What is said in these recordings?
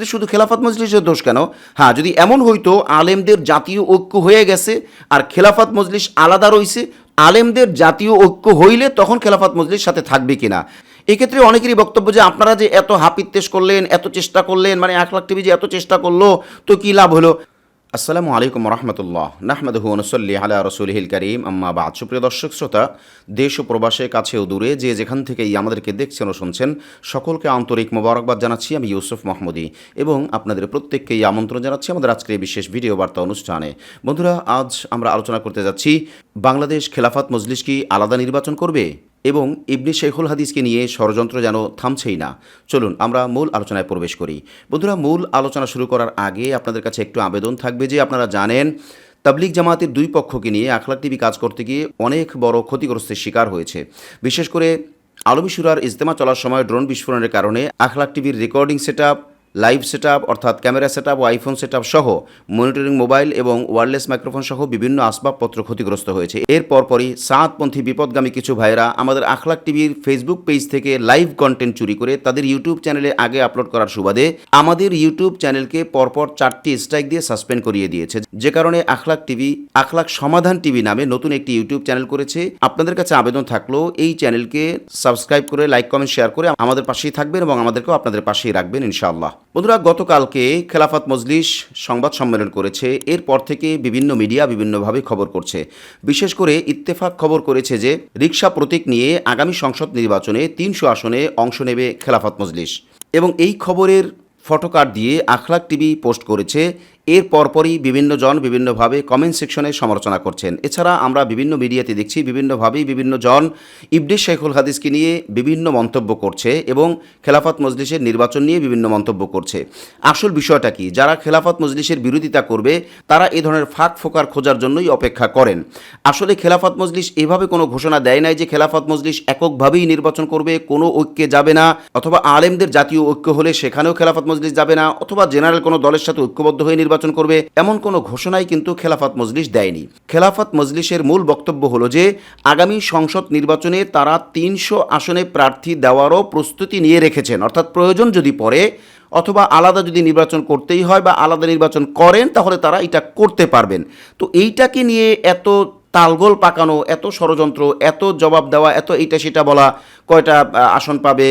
ক্ষেত্রে শুধু খেলাফত মজলিসের দোষ কেন? হ্যাঁ যদি এমন হইতো, আলেমদের জাতীয় ঐক্য হয়ে গেছে আর খেলাফত মজলিস আলাদা রয়েছে আলেমদের জাতীয় ঐক্য হইলে তখন খেলাফত মজলিস সাথে থাকবে কিনা? এক্ষেত্রে অনেকেরই বক্তব্য যে, আপনারা যে এত হাপিত্তেশ করলেন, এত চেষ্টা করলেন মানে এক লাখ টিভি যে এত চেষ্টা করল, তো কী লাভ হলো? আসসালামু আলাইকুম রহমতুল্লাহ নাহমদহু নসল্লি আলা রসুলহিল করিম, আম্মা বাদ। সুপ্রিয় দর্শক, শ্রোতা, দেশ ও প্রবাসে, কাছে ও দূরে যে যেখান থেকেই আমাদেরকে দেখছেন ও শুনছেন, সকলকে আন্তরিক মোবারকবাদ জানাচ্ছি আমি ইউসুফ মাহমুদি এবং আপনাদের প্রত্যেককেই আমন্ত্রণ জানাচ্ছি আমাদের আজকের এই বিশেষ ভিডিও বার্তা অনুষ্ঠানে। বন্ধুরা, আজ আমরা আলোচনা করতে যাচ্ছি, বাংলাদেশ খেলাফত মজলিস কি আলাদা নির্বাচন করবে? এবং ইবনি শেখুল হাদিসকে নিয়ে ষড়যন্ত্র যেন থামছেই না। চলুন, আমরা মূল আলোচনায় প্রবেশ করি। বন্ধুরা, মূল আলোচনা শুরু করার আগে আপনাদের কাছে একটু আবেদন থাকবে যে আপনারা জানেন তাবলিক জামাতের দুই পক্ষকে নিয়ে আখলাক টিভি কাজ করতে গিয়ে অনেক বড় ক্ষতিগ্রস্তের শিকার হয়েছে। বিশেষ করে আলমী সুরার ইজতেমা চলার সময় ড্রোন বিস্ফোরণের কারণে আখলাক টিভির রেকর্ডিং সেট লাইভ সেট অর্থাৎ ক্যামেরা সেট ও আইফোন সেট সহ মনিটরিং মোবাইল এবং ওয়ারলেস মাইক্রোফোন সহ বিভিন্ন আসবাবপত্র ক্ষতিগ্রস্ত হয়েছে। এর পরপরই সাতপন্থী বিপদগামী কিছু ভাইয়েরা আমাদের আখলাক টিভির ফেসবুক পেজ থেকে লাইভ কন্টেন্ট চুরি করে তাদের ইউটিউব চ্যানেলে আগে আপলোড করার সুবাদে আমাদের ইউটিউব চ্যানেলকে পরপর চারটি স্ট্রাইক দিয়ে সাসপেন্ড করিয়ে দিয়েছে। যে কারণে আখলাক টিভি, আখলাক সমাধান টিভি নামে নতুন একটি ইউটিউব চ্যানেল করেছে। আপনাদের কাছে আবেদন থাকল, এই চ্যানেলকে সাবস্ক্রাইব করে লাইক কমেন্ট শেয়ার করে আমাদের পাশেই থাকবেন এবং আমাদেরকেও আপনাদের পাশেই রাখবেন ইনশাআল্লাহ। বন্ধুরা, গতকালকে খেলাফত মজলিস সংবাদ সম্মেলন করেছে। এরপর থেকে বিভিন্ন মিডিয়া বিভিন্নভাবে খবর করছে। বিশেষ করে ইত্তেফাক খবর করেছে যে রিক্সা প্রতীক নিয়ে আগামী সংসদ নির্বাচনে তিনশো আসনে অংশ নেবে খেলাফত মজলিস। এবং এই খবরের ফটোকার্ড দিয়ে আখলাক টিভি পোস্ট করেছে এর পরপরই বিভিন্ন জন বিভিন্নভাবে কমেন্ট সেকশনে সমালোচনা করছেন। এছাড়া আমরা বিভিন্ন মিডিয়াতে দেখছি বিভিন্নভাবেই বিভিন্ন জন ইবনে শেখুল হাদিসকে নিয়ে বিভিন্ন মন্তব্য করছে এবং খেলাফত মজলিসের নির্বাচন নিয়ে বিভিন্ন মন্তব্য করছে। আসল বিষয়টা কি? যারা খেলাফত মজলিসের বিরোধিতা করবে, তারা এ ধরনের ফাঁক ফোকার খোঁজার জন্যই অপেক্ষা করেন। আসলে খেলাফত মজলিস এভাবে কোনো ঘোষণা দেয় নাই যে খেলাফত মজলিস এককভাবেই নির্বাচন করবে, কোনো ঐক্যে যাবে না, অথবা আলেমদের জাতীয় ঐক্য হলে সেখানেও খেলাফত মজলিস যাবে না, অথবা জেনারেল কোনো দলের সাথে ঐক্যবদ্ধ হয়ে নির্বাচন করবে এমন কোনো ঘোষণাই কিন্তু খেলাফত মজলিস দেয়নি। খেলাফত মজলিসের মূল বক্তব্য হলো যে, আগামী সংসদ নির্বাচনে তারা তিনশো আসনে প্রার্থী দেওয়ারও প্রস্তুতি নিয়ে রেখেছেন। অর্থাৎ প্রয়োজন যদি পড়ে, অথবা আলাদা যদি নির্বাচন করতেই হয় বা আলাদা নির্বাচন করেন, তাহলে তারা এটা করতে পারবেন। তো এইটাকে নিয়ে এত তালগোল পাকানো, এত ষড়যন্ত্র, এত জবাব দেওয়া, এত এইটা সেটা বলা কয়টা আসন পাবে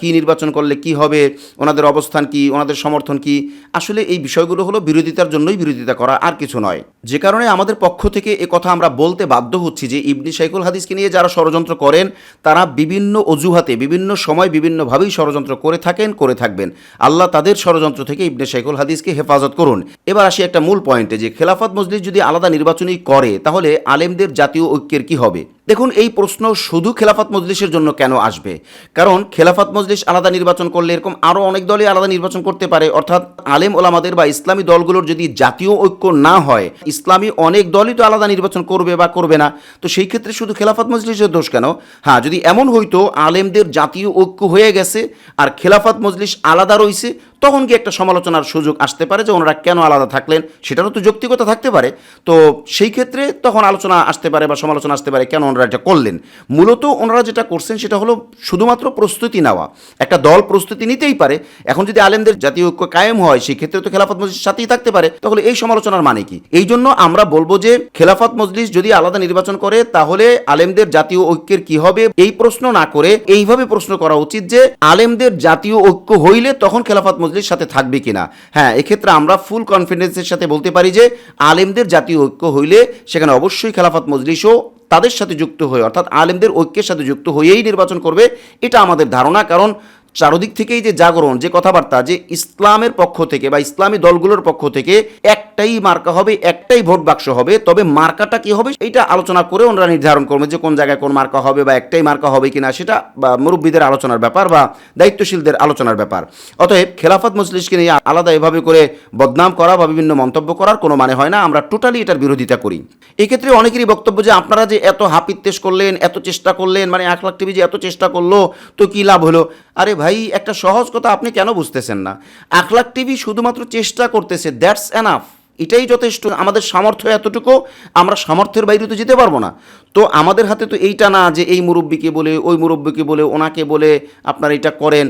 কি নির্বাচন করলে কি হবে, ওনাদের অবস্থান কি, ওনাদের সমর্থন কি, আসলে এই বিষয়গুলো হলো বিরোধিতার জন্যই বিরোধিতা করা আর কিছু নয়। যে কারণে আমাদের পক্ষ থেকে এ কথা আমরা বলতে বাধ্য হচ্ছি যে ইবনি শাইকুল হাদিসকে নিয়ে যারা ষড়যন্ত্র করেন, তারা বিভিন্ন অজুহাতে, বিভিন্ন সময় বিভিন্নভাবেই ষড়যন্ত্র করে থাকেন, করে থাকবেন। আল্লাহ তাদের ষড়যন্ত্র থেকে ইবনে শাইকুল হাদিসকে হেফাজত করুন। এবার আসি একটা মূল পয়েন্টে যে, খেলাফত মজলিস যদি আলাদা নির্বাচনই করে, তাহলে আলেমদের জাতীয় ঐক্যের কি হবে? দেখুন, এই প্রশ্ন শুধু খেলাফত মজলিসের জন্য কেন আসবে? কারণ খেলাফত মজলিস আলাদা নির্বাচন করলে এরকম আরও অনেক দলই আলাদা নির্বাচন করতে পারে। অর্থাৎ আলেম ওলামাদের বা ইসলামী দলগুলোর যদি জাতীয় ঐক্য না হয়, ইসলামী অনেক দলই তো আলাদা নির্বাচন করবে বা করবে না। তো সেই ক্ষেত্রে শুধু খেলাফত মজলিসের দোষ কেন? হ্যাঁ যদি এমন হইতো, আলেমদের জাতীয় ঐক্য হয়ে গেছে আর খেলাফত মজলিস আলাদা রইছে, তখন কি একটা সমালোচনার সুযোগ আসতে পারে যে ওনারা কেন আলাদা থাকলেন? সেটারও তো যৌক্তিকতা থাকতে পারে। তো সেই ক্ষেত্রে তখন আলোচনা আসতে পারে বা সমালোচনা আসতে পারে কেন ওনারা এটা করলেন। মূলত ওনারা যেটা করছেন সেটা হলো শুধুমাত্র প্রস্তুতি নেওয়া। একটা দল প্রস্তুতি নিতেই পারে। এখন যদি আলেমদের জাতীয় ঐক্য কায়েম হয় সেই ক্ষেত্রে তো খেলাফত মজলিসের সাথেই থাকতে পারে। তাহলে এই সমালোচনার মানে কি? এই জন্য আমরা বলব যে, খেলাফত মজলিস যদি আলাদা নির্বাচন করে, তাহলে আলেমদের জাতীয় ঐক্যের কি হবে? এই প্রশ্ন না করে এইভাবে প্রশ্ন করা উচিত যে, আলেমদের জাতীয় ঐক্য হইলে তখন খেলাফত মজলিস সাথে থাকবে কিনা? হ্যাঁ এক্ষেত্রে আমরা ফুল কনফিডেন্সের সাথে বলতে পারি যে, আলেমদের জাতীয় ঐক্য হইলে সেখানে অবশ্যই খেলাফত মজলিসও তাদের সাথে যুক্ত হয়ে, অর্থাৎ আলেমদের ঐক্যের সাথে যুক্ত হয়েই নির্বাচন করবে, এটা আমাদের ধারণা। কারণ চারদিক থেকেই যে জাগরণ, যে কথাবার্তা, যে ইসলামের পক্ষ থেকে বা ইসলামী দলগুলোর পক্ষ থেকে একটাই মার্কা হবে, একটাই ভোট বাক্স হবে। তবে মার্কাটা কি হবে এটা আলোচনা করে ওনারা নির্ধারণ করবে যে কোন জায়গায় কোন মার্কা হবে বা একটাই মার্কা হবে কিনা সেটা বা মুরব্বীদের আলোচনার ব্যাপার বা দায়িত্বশীলদের আলোচনার ব্যাপার। অতএব খেলাফত মজলিসকে নিয়ে আলাদা এভাবে করে বদনাম করা বা বিভিন্ন মন্তব্য করার কোনো মানে হয় না, আমরা টোটালি এটার বিরোধিতা করি। এক্ষেত্রে অনেকেরই বক্তব্য যে আপনারা যে এত হাপিত্তেশ করলেন, এত চেষ্টা করলেন মানে এক লাখ টিভি যে এত চেষ্টা করল, তো কী লাভ হলো? আরে ভাই, একটা সহজ কথা আপনি কেন বুঝতেছেন না? আখলাক টিভি শুধুমাত্র চেষ্টা করতেছে দ্যাটস এনাফ এটাই যথেষ্ট। আমাদের সামর্থ্য এতটুকু, আমরা সামর্থ্যের বাইরে তো যেতে পারব না। তো আমাদের হাতে তো এইটা না যে এই মুরব্বীকে বলে, ওই মুরব্বীকে বলে, ওনাকে বলে আপনারা এটা করেন।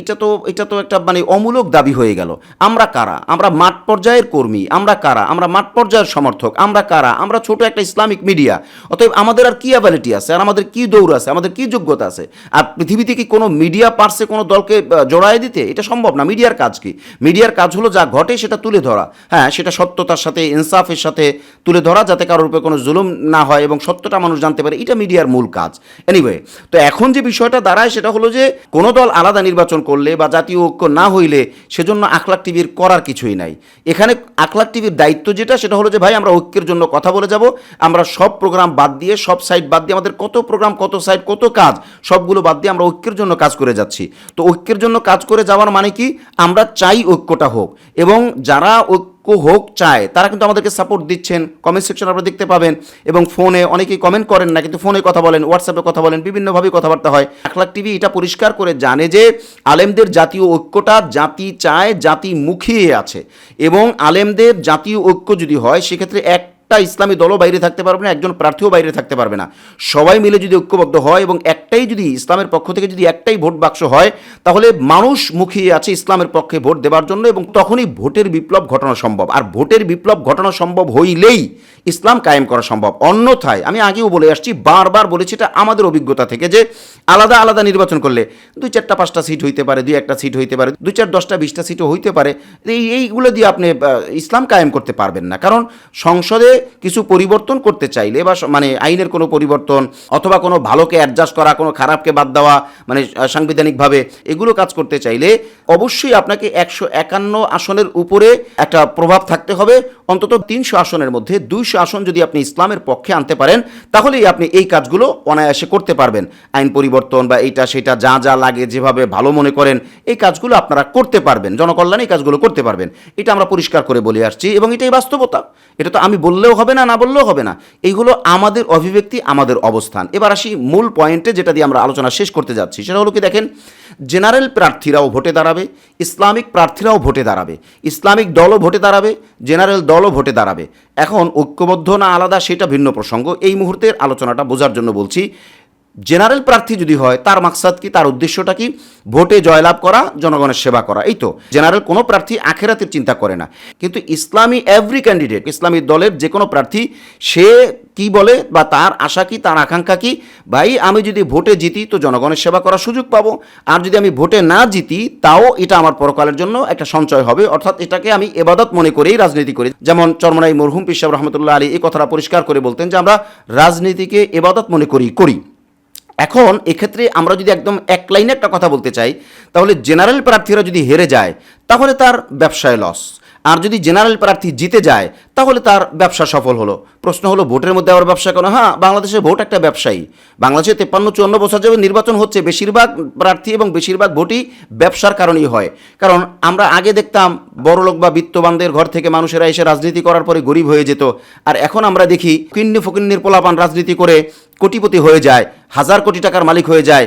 এটা তো এটা তো একটা মানে অমূলক দাবি হয়ে গেল। আমরা কারা? আমরা মাঠ পর্যায়ের কর্মী। আমরা কারা? আমরা মাঠ পর্যায়ের সমর্থক। আমরা কারা? আমরা ছোট একটা ইসলামিক মিডিয়া। অতএব আমাদের আর কি অ্যাবিলিটি আছে? আর আমাদের কী দৌড় আছে? আমাদের কী যোগ্যতা আছে? আর পৃথিবীতে কি কোনো মিডিয়া পার্সে কোনো দলকে জড়ায় দিতে? এটা সম্ভব না। মিডিয়ার কাজ কি? মিডিয়ার কাজ হলো যা ঘটে সেটা তুলে ধরা। হ্যাঁ সেটা সত্যতার সাথে, ইনসাফের সাথে তুলে ধরা যাতে কারোর উপরে কোনো জুলুম না হয় এবং সত্যটা মানুষ জানতে পারে, এটা মিডিয়ার মূল কাজ। এনিওয়ে তো এখন যে বিষয়টা দাঁড়ায় সেটা হলো যে, কোনো দল আলাদা নির্বাচন করলে বা জাতীয় ঐক্য না হইলে সেজন্য আখলাক টিভির করার কিছুই নাই। এখানে আখলাক টিভির দায়িত্ব যেটা, সেটা হলো যে, ভাই, আমরা ঐক্যের জন্য কথা বলে যাব। আমরা সব প্রোগ্রাম বাদ দিয়ে, সব সাইট বাদ দিয়ে, আমাদের কত প্রোগ্রাম, কত সাইট কত কাজ, সবগুলো বাদ দিয়ে আমরা ঐক্যের জন্য কাজ করে যাচ্ছি। তো ঐক্যের জন্য কাজ করে যাওয়ার মানে কি? আমরা চাই ঐক্যটা হোক। এবং যারা ঐক্য হোক চায়, তারা কিন্তু আমাদেরকে সাপোর্ট দিচ্ছেন। কমেন্ট সেকশন আপনারা দেখতে পাবেন এবং ফোনে অনেকেই কমেন্ট করেন না, কিন্তু ফোনে কথা বলেন হোয়াটসঅ্যাপে কথা বলেন বিভিন্নভাবে কথাবার্তা হয়। আখলাক টিভি এটা পরিষ্কার করে জানে যে, আলেমদের জাতীয় ঐক্যটা জাতি চায়, জাতি মুখিয়ে আছে। এবং আলেমদের জাতীয় ঐক্য যদি হয়, সেক্ষেত্রে এক একটা ইসলামী দলও বাইরে থাকতে পারবে না, একজন প্রার্থীও বাইরে থাকতে পারবে না। সবাই মিলে যদি ঐক্যবদ্ধ হয় এবং একটাই যদি ইসলামের পক্ষ থেকে যদি একটাই ভোট বাক্স হয়, তাহলে মানুষ মুখিয়ে আছে ইসলামের পক্ষে ভোট দেওয়ার জন্য এবং তখনই ভোটের বিপ্লব ঘটানো সম্ভব। আর ভোটের বিপ্লব ঘটানো সম্ভব হইলেই ইসলাম কায়েম করা সম্ভব। অন্যথায় আমি আগেও বলে আসছি, বারবার বলেছি এটা আমাদের অভিজ্ঞতা থেকে যে আলাদা আলাদা নির্বাচন করলে দুই চারটা পাঁচটা সিট হইতে পারে, দুই একটা সিট হইতে পারে, দুই চার দশটা বিশটা সিটও হইতে পারে। এই এইগুলো দিয়ে আপনি ইসলাম কায়েম করতে পারবেন না। কারণ সংসদে কিছু পরিবর্তন করতে চাইলে বা মানে আইনের কোনো পরিবর্তন অথবা কোনো ভালোকে অ্যাডজাস্ট করা কোনো খারাপকে বাদ দেওয়া মানে সাংবিধানিকভাবে এগুলো কাজ করতে চাইলে অবশ্যই আপনাকে একশো একান্ন আসনের উপরে একটা প্রভাব থাকতে হবে। অন্তত তিনশো আসনের মধ্যে দুইশো আসন যদি আপনি ইসলামের পক্ষে আনতে পারেন, তাহলেই আপনি এই কাজগুলো অনায়াসে করতে পারবেন। আইন পরিবর্তন বা এইটা সেটা যা যা লাগে, যেভাবে ভালো মনে করেন, এই কাজগুলো আপনারা করতে পারবেন। জনকল্যাণে এই কাজগুলো করতে পারবেন। এটা আমরা পরিষ্কার করে বলে আসছি এবং এটাই বাস্তবতা। এটা তো আমি বললেও হবে না না বললেও হবে না। এইগুলো আমাদের অভিব্যক্তি, আমাদের অবস্থান। এবার আসি মূল পয়েন্টে যেটা দিয়ে আমরা আলোচনা শেষ করতে যাচ্ছি। সেটা হলো কি দেখেন জেনারেল প্রার্থীরাও ভোটে দাঁড়াবে, ইসলামিক প্রার্থীরাও ভোটে দাঁড়াবে, ইসলামিক দলও ভোটে দাঁড়াবে জেনারেল দলও ভোটে দাঁড়াবে। এখন ঐক্যবদ্ধ না আলাদা সেটা ভিন্ন প্রসঙ্গ। এই মুহূর্তের আলোচনাটা বোঝার জন্য বলছি জেনারেল প্রার্থী যদি হয়, তার মাকসাদ কি, তার উদ্দেশ্যটা কি? ভোটে জয়লাভ করা, জনগণের সেবা করা। এই তো জেনারেল কোনো প্রার্থী আখেরাতের চিন্তা করে না। কিন্তু ইসলামী এভরি ক্যান্ডিডেট ইসলামী দলের যে কোনো প্রার্থী, সে কি বলে বা তার আশা কি, তার আকাঙ্ক্ষা কি? ভাই, আমি যদি ভোটে জিতি তো জনগণের সেবা করার সুযোগ পাবো। আর যদি আমি ভোটে না জিতি, তাও এটা আমার পরকালের জন্য একটা সঞ্চয় হবে। অর্থাৎ এটাকে আমি এবাদত মনে করেই রাজনীতি করি। যেমন চরমনাই মরহুম পিসাব রহমতুল্লাহ আলী এই কথাটা পরিষ্কার করে বলতেন যে, আমরা রাজনীতিকে এবাদত মনে করি করি। এখন এক্ষেত্রে আমরা যদি একদম এক লাইনে একটা কথা বলতে চাই, তাহলে জেনারেল প্রার্থীরা যদি হেরে যায়, তাহলে তার ব্যবসায় লস আর যদি জেনারেল প্রার্থী জিতে যায়, তাহলে তার ব্যবসা সফল হলো। প্রশ্ন হলো, ভোটের মধ্যে আবার ব্যবসা কেন? হ্যাঁ বাংলাদেশে ভোট একটা ব্যবসায়ী। বাংলাদেশে তেপ্পান্ন চুয়ান্ন বছর যাবে নির্বাচন হচ্ছে, বেশিরভাগ প্রার্থী এবং বেশিরভাগ ভোটই ব্যবসার কারণেই হয়। কারণ আমরা আগে দেখতাম, বড়লোক বা বিত্তবানদের ঘর থেকে মানুষেরা এসে রাজনীতি করার পরে গরিব হয়ে যেত। আর এখন আমরা দেখি কিন্নি ফকিন্নির পোলাপান রাজনীতি করে কোটিপতি হয়ে যায়। হাজার কোটি টাকার মালিক হয়ে যায়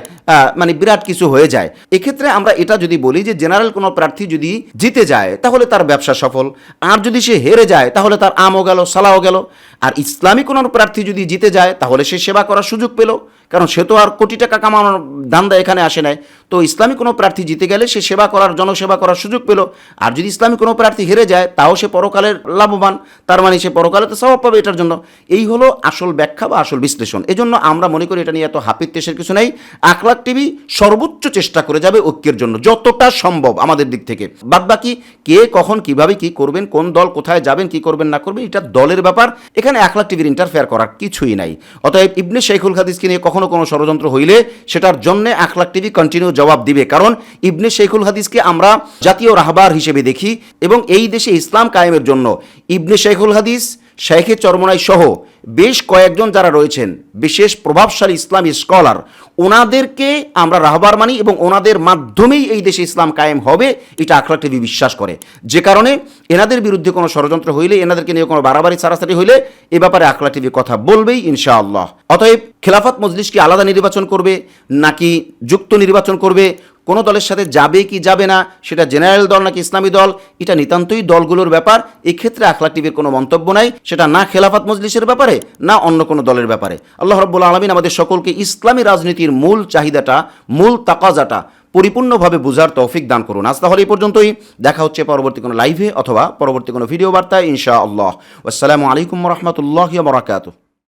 মানে বিরাট কিছু হয়ে যায়। এক্ষেত্রে আমরা এটা যদি বলি যে জেনারেল কোনো প্রার্থী যদি জিতে যায়, তাহলে তার ব্যবসা সফল। আর যদি সে হেরে যায়, তাহলে তার আমও গেল, সালাও গেল। আর ইসলামী কোনো প্রার্থী যদি জিতে যায়, তাহলে সে সেবা করার সুযোগ পেল। কারণ সে তো আর কোটি টাকা কামানোর দান্দা এখানে আসে নাই। তো ইসলামী কোনো প্রার্থী জিতে গেলে সে সেবা করার, জনসেবা করার সুযোগ পেল। আর যদি ইসলামী কোনো প্রার্থী হেরে যায়, তাও সে পরকালের লাভবান। তার মানে সে পরকালে তো স্বভাব পাবে এটার জন্য। এই হলো আসল ব্যাখ্যা বা আসল বিশ্লেষণ। এজন্য আমরা মনে করি এটা নিয়ে এত হাপির তেসের কিছু নেই। আখলাক টিভি সর্বোচ্চ চেষ্টা করে যাবে ঐক্যের জন্য, যতটা সম্ভব আমাদের দিক থেকে। বাদ বাকি কে, কখন, কীভাবে, কি করবেন, কোন দল কোথায় যাবেন, কি করবেন, না করবেন, এটা দলের ব্যাপার। এখানে আখলাক টিভির ইন্টারফেয়ার করার কিছুই নাই। অতএব ইবনে শেখুল হাদিসকে নিয়ে কখনো কোনো ষড়যন্ত্র হইলে সেটার জন্য আখলাক টিভি কন্টিনিউ জবাব দিবে। কারণ ইবনে শেখুল হাদিসকে আমরা জাতীয় রাহবার হিসেবে দেখি এবং এই দেশে ইসলাম কায়েমের জন্য ইবনে শেখুল হাদিস শেখে চরমনাই সহ বেশ কয়েকজন যারা রয়েছেন, বিশেষ প্রভাবশালী ইসলামী স্কলার, ওনাদেরকে আমরা রাহবার মানি এবং ওনাদের মাধ্যমেই এই দেশে ইসলাম কায়েম হবে, এটা আখলাক টিভি বিশ্বাস করে। যে কারণে এনাদের বিরুদ্ধে কোনো ষড়যন্ত্র হইলে, এনাদেরকে নিয়ে কোনো বাড়াবাড়ি, সারাসারি হইলে এ ব্যাপারে আখলা টিভি কথা বলবেই ইনশাআল্লাহ। অতএব খেলাফত মজলিস কি আলাদা নির্বাচন করবে, নাকি যুক্ত নির্বাচন করবে কোনো দলের সাথে যাবে কি যাবে না, সেটা জেনারেল দল নাকি ইসলামী দল, এটা নিতান্তই দলগুলোর ব্যাপার। এক্ষেত্রে আখলা টিভির কোনো মন্তব্য নাই, সেটা না খেলাফাত মজলিসের ব্যাপারে, না অন্য কোনো দলের ব্যাপারে। আল্লাহ রব্বুল আলমিন আমাদের সকলকে ইসলামী রাজনীতির মূল চাহিদাটা, মূল তাকাজাটা পরিপূর্ণভাবে বুঝার তৌফিক দান করুন। আজ তাহলে এই পর্যন্তই। দেখা হচ্ছে পরবর্তী কোনো লাইভে অথবা পরবর্তী কোনো ভিডিও বার্তায় ইনশা আল্লাহ আসসালামু আলাইকুম রহমতুল্লাহ বরাকাতুহ।